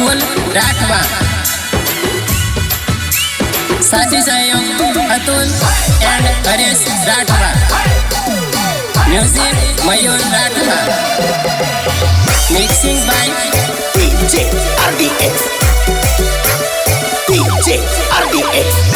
રાઠવા સાથી સહયોગ Atul and Haresh Rathwa music Mayur Rathwa mixing by DJ RDX. DJ RDX.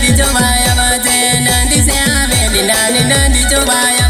નાની નદી જોવાય આવજે નદી સે આવેલી નાની નદી જોવાય આવજે ચોમાસાના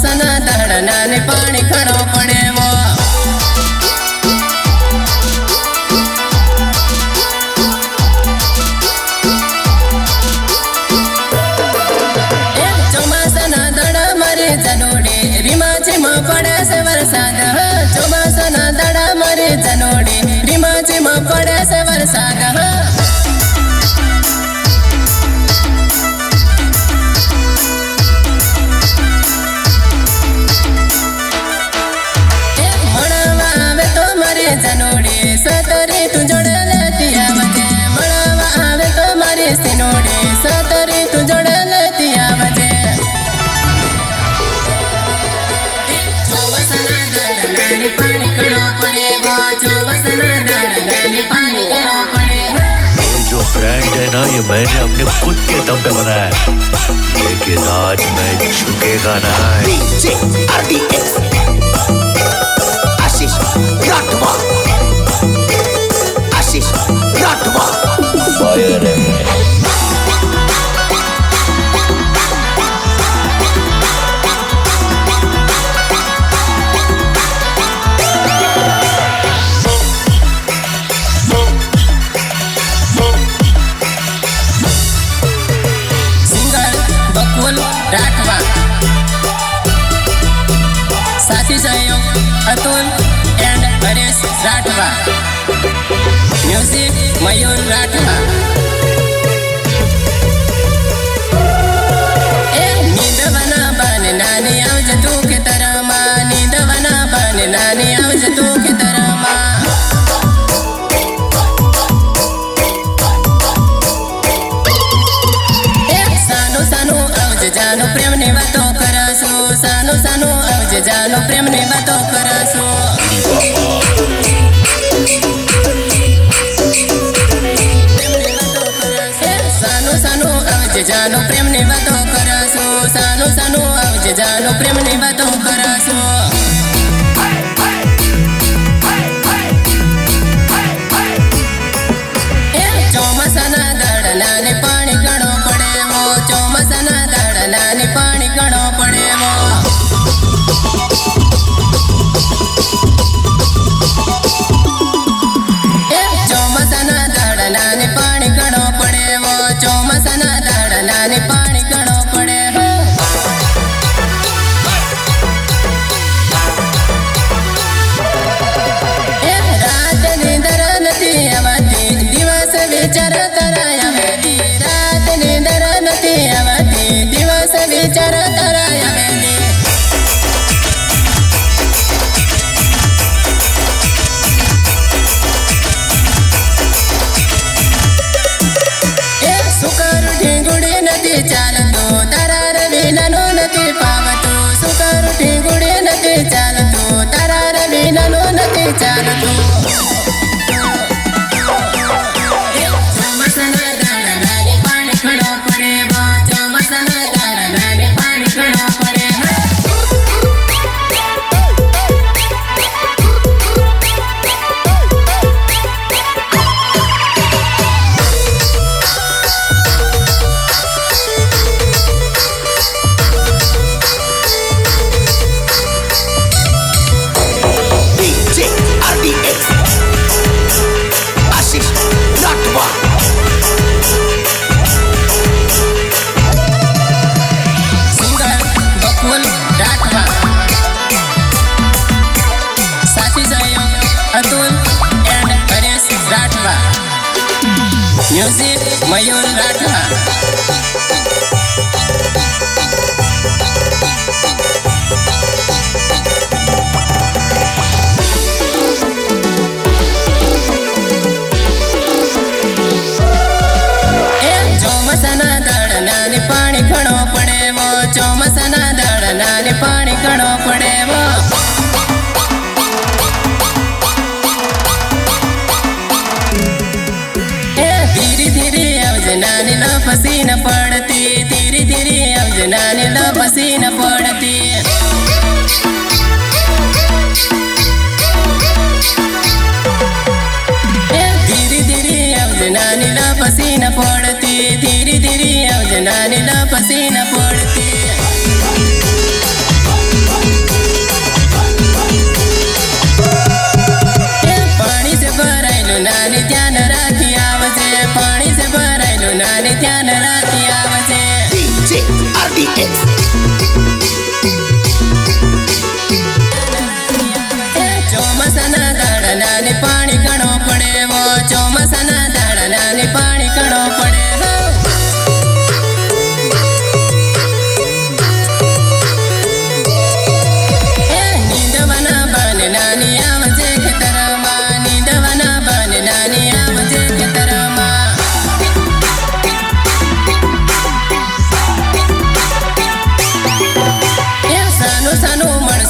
ચોમાસાના દાડા નાની પાણી ઘણો પડે. ये जो ब्रांड है ना ये मैंने अपने खुद के दम पे बनाया है लेकिन आज मैं झुकेगा ना જાનો પ્રેમ ને વાતો કરાશો, સાનો સાનો આવજે, જાનો પ્રેમ ને વાતો કરાશો જાનો પ્રેમ ને વાતો કરાશો, સાનો સાનો આવજે, જાનો પ્રેમ ને વાતો বাঁচাতে পারি ચોમાસાના પાણી ઘણો પડે ધીરે ધીરે આવજે નાની ન પસીન પડતી, ધીરે ધીરે આવજે નાની ન પસી ન પડતી. Vázquez.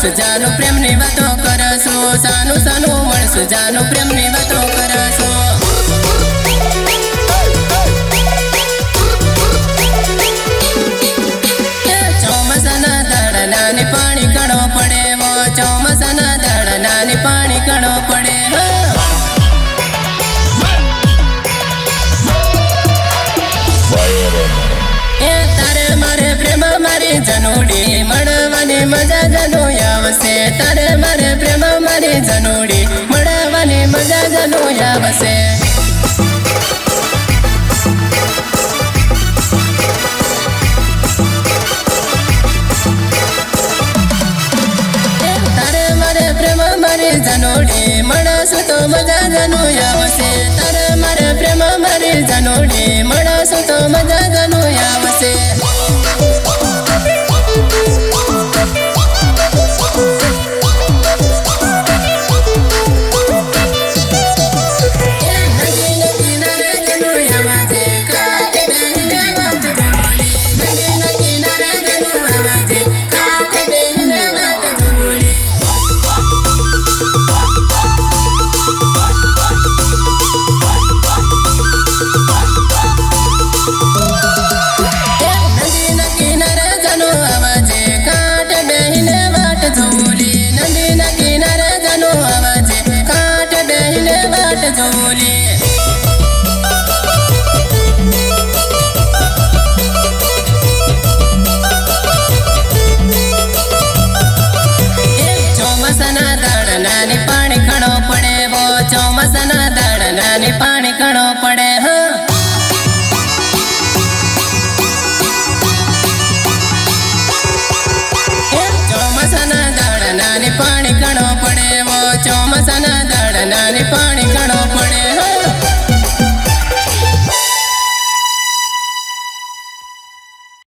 સાનું મળશું જાનું પ્રેમની વાતો કરશું સાનું સાનું મળશું જાનું પ્રેમની વાતો કરશું. મજા જનુ આવશે. તારે મારે પ્રેમ મારી જનોડી. મળવાની મજા જનુ આવશે મારે જનુડી. મળશું તો મજા જનુ આવશે. તારે મારે પ્રેમ મારી જનુડી. પાણી ઘણો પડે વો ચોમાસાના દાડા નાની પાણી ઘણો પડે હા ચોમાસાના દાડા નાની પાણી